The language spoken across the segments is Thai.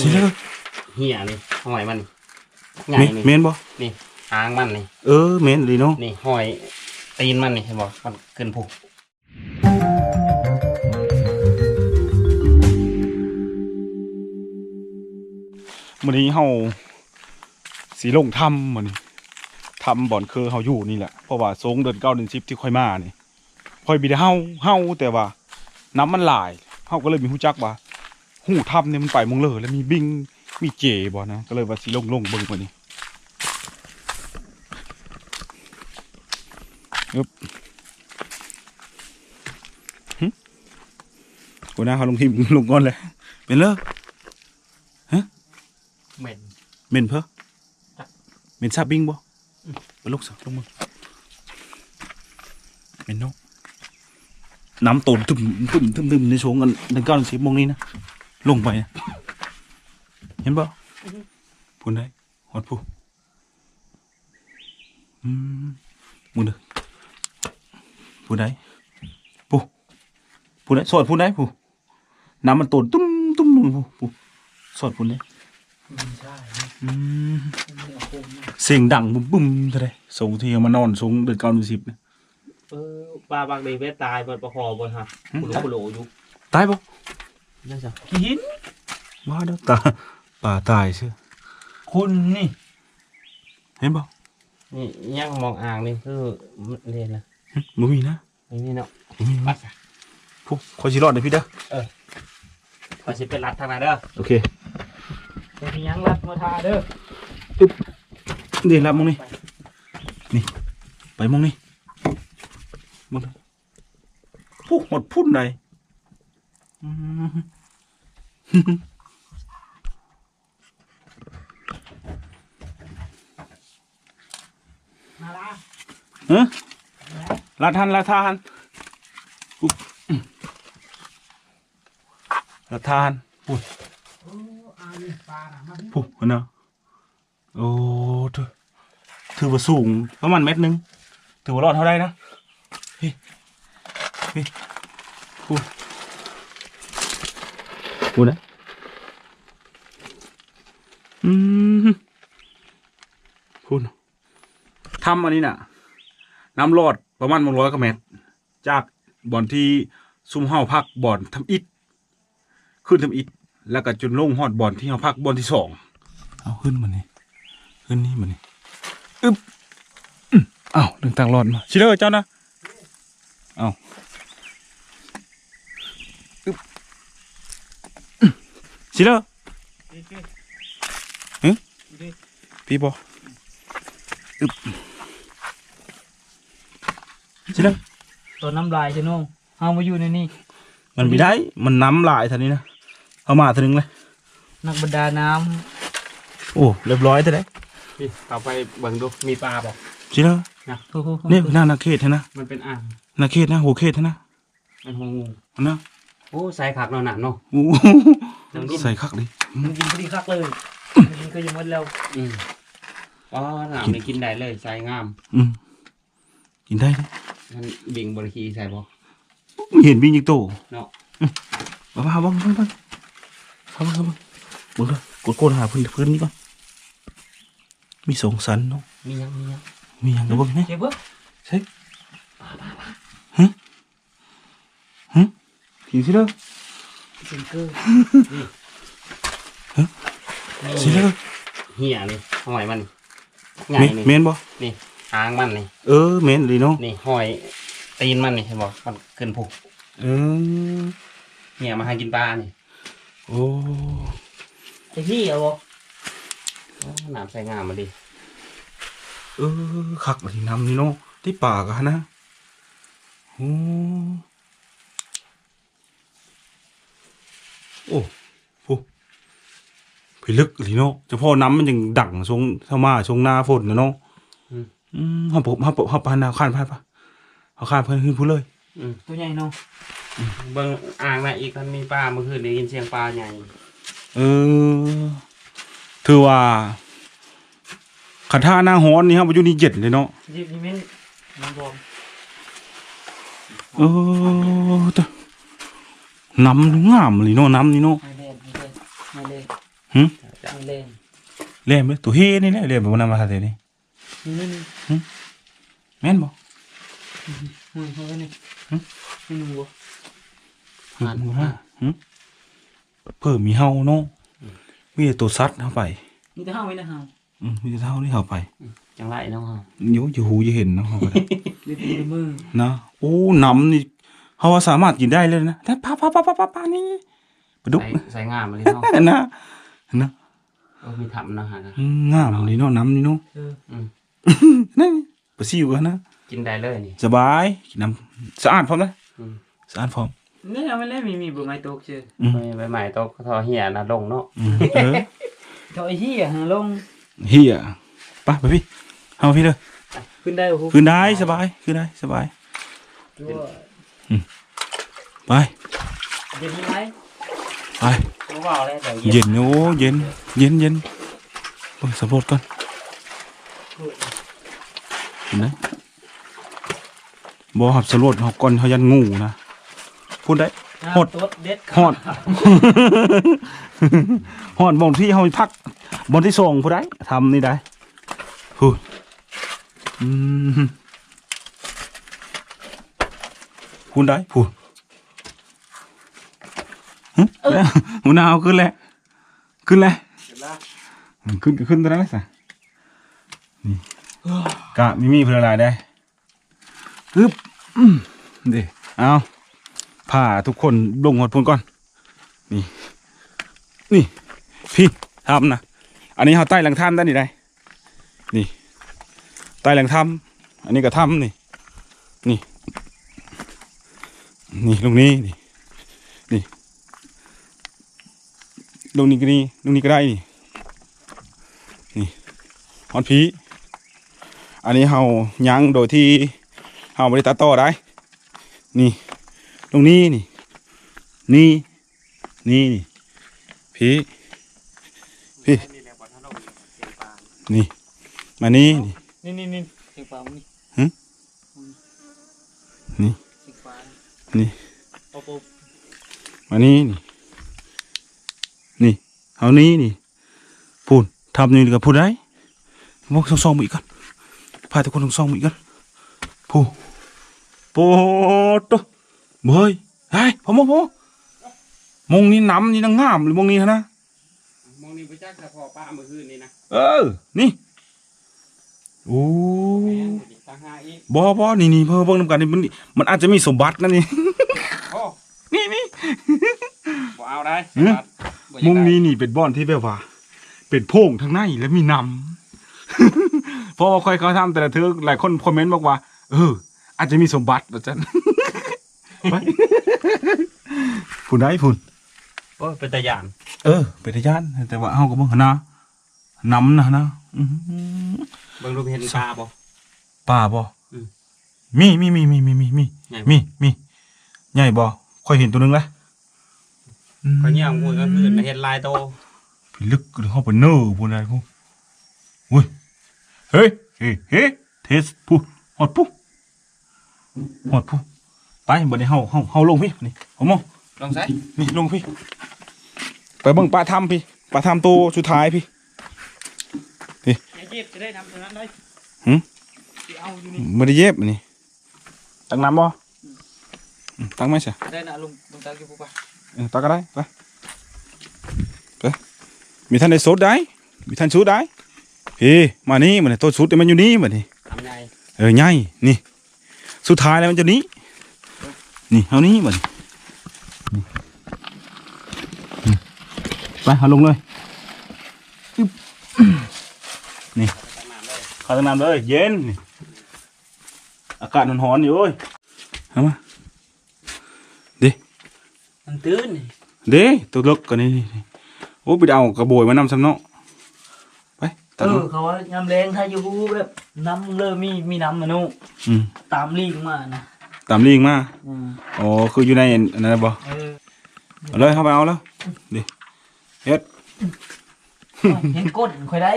สิเลยเหี้ยนี่หอยมันใหญ่เมนนี่เมนบ่นี่หางมันนี่เออเมนเลยเนาะนี่หอยตีนมันนี่เห็นบอกมันขึ้นผูกมื้อนี้เฮาสีลงถ้ำมื้อนี้ถ้ำบ่อนคือเฮาอยู่นี่แหละเพราะว่าสงเดือนเก้าเดือน10ที่ค่อยมานี่ค่อยบิได้เฮาเฮาแต่ว่าน้ำมันหลายเฮาก็เลยมีฮู้จักว่า หูถ้ำเนี่ยมันไปมองเลยแล้วมีบิงมีเจบ่นะก็เลยว่าสิลงลงเบิ่งมื้อนี้อึบหึกูน่าเขาลงทีมลงก่อนเลยเป็นเลิกเหม็นเมนเพอเมนซาบิงบ่ไปลูกสักลงมือเมนเนาะน้ำตูนตึมตึมตึมตึมในช่วงกันในเก้าถึงสิบโมงนี้นะ ลงไปนะเห็นบ่พูนได้หอดผู้อืมมึงเด้อพูนได้ผู้พูนได้สอดพูนได้ผู้น้ำมันตูนตุ้มตุ้มลงผู้ผู้สอดพูนได้ใช่อืมเสียงดังบุ้มบุ้มเท่าไรส่งที่เอามานอนส่งเดือนเก้าเดือนสิบเนี่ยเออปลาบางเดเวตตายบนประคอบนฮะกุโลกุโลอยู่ตายปะ นั่นจ้ะหินว่าเด้อตาป่าตายเชื่อคุณนี่เห็นปะนี่ยังมองอ่างนี่คือเรียนนะมึงมีนะนี่นี่เนาะมึงมีปันะดจ้ะพวกคอยชิรอดนะพี่เด้อปัดสิเป็นรัดทางไหนเด้อโอเคเป็นยังรัดมาทาเด้อเดี๋ยวรับมึงนี่นี่ไปมึงนี่มึงนี่พวกหมดพุ่นใดอืม มาละเฮ้ลาทานลาทานลาทานปุ๊บปุ๊บเนาะโอ้ถือถือว่าสูงประมาณเมตรนึงถือว่ารอดเท่าไรนะพี่พี่ปุ๊บปุ๊บ นะอืมพูดทำอันนี้น่ะ น้ำรอดประมาณมร้อยกว่าเมตร จากบ่อนที่ซุ่มเฮาพักบ่อนทำอิฐขึ้นทำอิฐแล้วก็จนลงฮอดบ่อนที่เฮาพักบ่อนที่สองเอาขึ้นมานี่ขึ้นนี่มานี่อึ๊บอื้ออ้าวเรื่องต่างรอดมาชิเลอร์เจ้านะเอาอึ๊บอื้อ ชิเลอร์พี่บออึ๊บชิเลอร์ตัวน้ำลายจะน้องเอามาอยู่ในนี่มันไม่ได้ มันน้ำลายท่านี้นะเอามาทีนึงเลย นักบรรดาน้โอ้เรียบร้อยแต่ได้พี่เอาไปเบิ่งดูมีปลาบอกชิเลอร์ำโอ้โหนี่หน้านาเขตนะมันเป็นอ่างนาเขตนะหัวเขตนะมันหงงูอันนะโอ้ใส่ขักเนาะหนักเนาะโอ้น้ำดินใส่คักดิมันกินพอดีคักเลยมันกินก็ยังหมดแล้วอืมอ๋อหนามนี่กินได้เลยใส่งามอืมกินได้นะมันบิ่งบริคีใส่บ่ไม่เห็นวิ่งยิงโตเนาะบ้าบ้าบ้าบ้าบ้าเข้ามาเข้ามาบุญเลยกดโกนหาเพื่อนเพื่อนนี่ก่อนมีสองสันเนาะมียังมียังมีอย่างระเบิดไหมเจ็บเบ้อใช่ฮะฮะ กินสิเด้อสิงเกอร์สิเด้อเหี้ยนี่หอยมันใหญ่เมนนี่ เมนบ่นี่หางมันนี่ เออเมนเลยเนาะนี่หอยตีนมันนี่เห็นบอกมันขึ้นผูกเออเนี่ยมาหากินปลานี่ โอ้ไอ้พี่เอาบ่โอ้หนามใส่งามมาดิ เออคักเลยน้ำนี่เนาะที่ปากอะนะโอ้ โอ้โหพิลึกเลยเนาะเฉพาะน้ำมันยังดังทรงเข้ามาทรงหน้าฝนนะเนาะอืมเขาปกเขาปกเขาปานนาข้านพาดปะเขาข้านเพิ่นขึ้นพูดเลย อืมตัวใหญ่เนาะเบิ่งอ่างน่ะอีกมันมีปลาเมื่อคืนได้ยินเสียงปลาใหญ่เออ ถือว่าขันท่าหน้าฮ้อนนี่ครับอยู่นี่เย็นเลยเนาะยิบนี่แม่นมันบอมเออแต่ น้ำงามเลยเนาะน้ำนี่เนาะไอแดนไอแดนไม่เล่นหึไม่เล่นเล่มเด้อตัวเฮนี่แหละเล่มบ่นำมาหาเดี๋ยวนี้นี่นี่แม่นบ่มึงเขาไว้นี่หึไม่รู้บ่หันหึหึเพิ่มมีเฮาเนาะมีแต่ตัวสัตว์เข้าไปมีแต่ห้าไว้นะฮะอืมมีแต่เฮานี่เข้าไปจังไรเนาะฮะอยู่อยู่หูอยู่เห็นเนาะเฮาก็ได้เล่นในมือนะโอ้น้ำนี่ เฮาว่าสามารถกินได้เลยนะแต่ปลาปลาปลาปลาปลาปลานี่ปลาดุกใส่ใส่งามมาเลยเนาะนะนะเออมีทำเนาะฮะอืมงามนี่เนาะน้ำนี่เนาะเอออืมนั่นปลาซิวกันนะกินได้เลยนี่สบายกินน้ำสะอาดพร้อมนะอืมสะอาดพร้อมนี่เอาไม่เล่นมีมีเบอร์ไม้ตกเชื่ออืมไม่ใบใหม่โตะทอเหียนะลงเนาะอืมเออเท่าไอ้เหี้ยหาลงเฮียไปไปพี่เอาพี่เลยขึ้นได้โอ้โหคืนได้สบายคืนได้สบายตัว ไป เย็นไหมไป รู้ว่าแล้วแต่เย็นโอ้เย็น เย็นเย็นเบิ่งสำรวจก่อนเห็นไหมบ่หับสำรวจเฮาก่อนเฮายันงูนะ พูดได้ หดตัวเด็ดฮอด ฮอดบ่งที่เฮาพักบ่ที่ส่งผู้ใดทำนี่ได้พูดอืม พูดได้พูดหึหัวหนาวขึ้นแล้วขึ้นแล้วอืมขึ้นก็ขึ้นตอนนั้นเลยสินี่กะมีมีเพื่ออะไรได้อึ๊บอืมเดี๋ยวเอาพาทุกคนลงหดพูนก่อน นี่ นี่ พี่ทำนะอันนี้เขาใต้หลังถ้ำได้นี่ได้นี่ใต้หลังถ้ำอันนี้ก็ถ้ำนี่ นี่ นี่ลงนี้นี่นี่ลงนี้ก็นี่ลงนี้ก็ได้นี่นี่ฮอนพีอันนี้เฮายั้งโดยที่เฮาบริตัดต่อได้ นี่ตรงนี้นี่นี่นี่นี่พี่พี่นี่มานี่นี่นี่นี่นี่เสียงฟ้ามันนี่หึนี่เสียงฟ้า นี่เอาปุ๊บมานี่นี่นี่เอานี้นี่พูดทำนี่กับพูดได้พวกซองซองๆมาอีกก่อนพาทุกคนซองซองๆมาอีกก่อนพูโปดโตเบยเฮ้ยพ่อโมพ่อมงนี่น้ำนี่นางงามหรือมงนี่นะมองนี่ไปจักแต่พอป้าเมื่อคืนนี่นะเออนี่โอ้แม่นดิตั้ง ห้าอีกบอบอนี่นี่เพิ่มเบิ่งนำกันนี่มันมันอาจจะมีสมบัตินะนี่ โอ้นี่นี่บ่เอาได้หึบัดบ่อยากมุมได้นี้นี่เป็นบ่อนที่แบบว่า เป็นโพรงทางในและมีน้ำ เพราะว่าค่อยเขาทำแต่ละเธอหลายคนคอมเมนต์บอกว่า เออ อาจจะมีสมบัติว่าจันไปผู้ใดผู้ โอ้ยเป็นตะยานเออเป็นทายานแต่ว่าเฮาก็บ่หนนะน้ำนะนะอื้อหือเบิ่งรูปเห็นปลาบ่ ป่าบ่อืม มีมีมีมีมีมีมีใหญ่มีมีใหญ่บ่ค่อยเห็นตัวหนึงแล้วเขาเงี่ยงมวยก็คือเห็นลายโตพี่ลึกหรือเข้าไปเนอร์พูดอะไรพูดอุ้ยเฮ้ยเฮ้ยเฮ้ยเทสพูดหอดพูหอดพูไปบัดนี้เฮาเฮาเฮาลงพี่นี่เอามอง ลองใส่นี่ลงพี่ ไปเบิ่งปลาทำพี่ปลาทำตัวสุดท้ายพี่อย่าเจ็บจะได้ทำตรงนั้นได้หึที่ เอาอยู่นี่ไม่ได้เย็บอันนี่ตักน้ำบ่อืมตักไหมใช่ได้นะลุงลุงตากี่ปุ๊บป่ะเออตักก็ได้ไปไปมีท่านในสดได้มีท่านสุดได้พี่มานี่มันตัวสุดมันอยู่นี่มันนี่ทำไงเออใหญ่นี่สุดท้ายแล้วมันจะนี้นี่เอานี้มันนี่อืมไปเอาลงเลยอึ๊บนี่เข้าตั้งน้ำเลยเย็นนี่ อากาศมันร้อนอยู่เว้ยเอามามันตื้นนี่เด้ตัวเล็กกันนี่นี่โอ้ไปเอากระโบยมานำซ้ำเนาะไปเอตัดอมาเขาว่ายำแรงถ้าอยู่แบบน้ำเริ่มมีมีน้ำมาโน่อืมตามลีกมานะตามลิงมาอืมอ๋อคืออยู่ในอันนั้นนะบ่เออเอาเลยเข้าไปเอาแล้วดิเฮ็ดเห็นก้นค่อยได้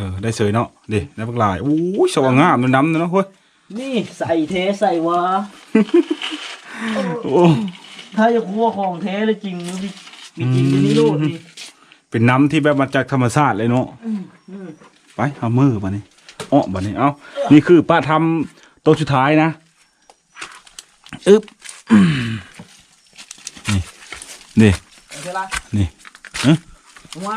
ออได้เสยเนาะเดิได้บักหลายโอ้ยสว่างงามน้ำๆเนาะเฮ้ยนี่ใส่เทใส่วะโอ้ถ้าจะคั่วของเทเลยจริงมีมีจริงอยู่นี่ลูกนี่เป็นน้ำที่แบบมาจากธรรมชาติเลยเนาะอืมไปเอามือมานี่อ้อมานี่เอานี่คือป้าทำตัวสุดท้ายนะอึ๊บนี่นี่เอาเถอะละนี่เอ้ยลงมา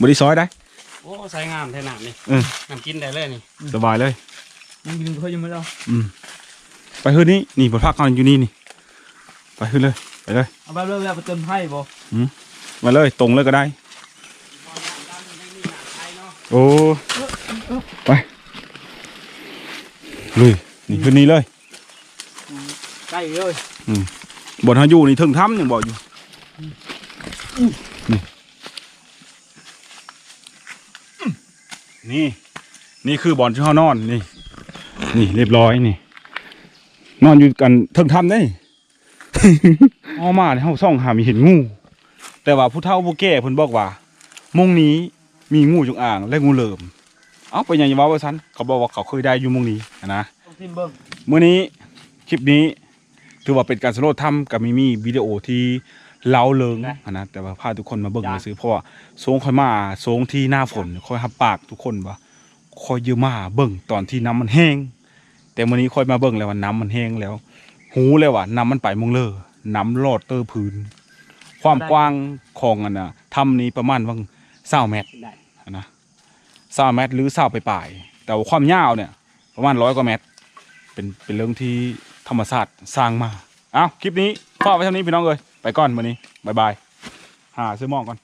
บริซอยได้ โอ้ใส่งามแท้หนามนี่เออน้ำกินได้เลยนี่สบายเลยยังยิงเขายังไม่ได้อืม ไปคืนนี้นี่บนพักนอนอยู่นี่นี่ ไปขึ้นเลย ไปเลย เอาไปเรื่อยๆไปเติมไพ่บ่มาเลยตรงเลยก็ได้ โอ้ไปลุยนี่คืนนี้เลยใกล้เลยบนหาอยู่นี่ถึงถ้ำยังบอกอยู่ นี่นี่ นี่คือบอลที่เขานอนนี่ นี่เรียบร้อยนี่ นอนอยู่กันถึงถ้ำได้เอามาในห้องซ่องหามีเห็นงู แต่ว่าผู้เฒ่าผู้แก่เพิ่นบอกว่ามุงนี้มีงูจงอางและงูเหลิมเอ้าไปยังยังว่าว่าซันเขาบอกว่าเขาเคยได้อยู่มุงนี้นะต้องทิมเบิ้งมื้อนี้คลิปนี้ถือว่าเป็นการสำรวจถ้ำกับมีมีวิดีโอที่ เล่าเริงอะนะแต่ว่าพาทุกคนมาเบิ่งมาซื้อเพราะว่าโซงค่อยมาโซงที่หน้าฝนค่อยหับปากทุกคนว่าค่อยเยอะมาเบิ่งตอนที่น้ำมันแห้ง แต่มื้อนี้ค่อยมาเบิ่งแล้วว่าน้ำมันแห้งแล้ว หูเลยว่าน้ำมันไปมงเลอน้ำลอดเตอร์พื้น ความกว้างของอันน่ะถ้ำนี้ประมาณวัง20เมตรได้นะ20เมตรหรือ20ไปปลายๆแต่ว่าความยาวเนี่ย ประมาณ100กว่าเมตร เป็นเป็นเรื่องที่ธรรมศาสตร์สร้างมา เอาคลิปนี้ฝากไว้เท่านี้พี่น้องเลยไป ไปก่อนมื้อนี้บายบายหาซื้อมองก่อน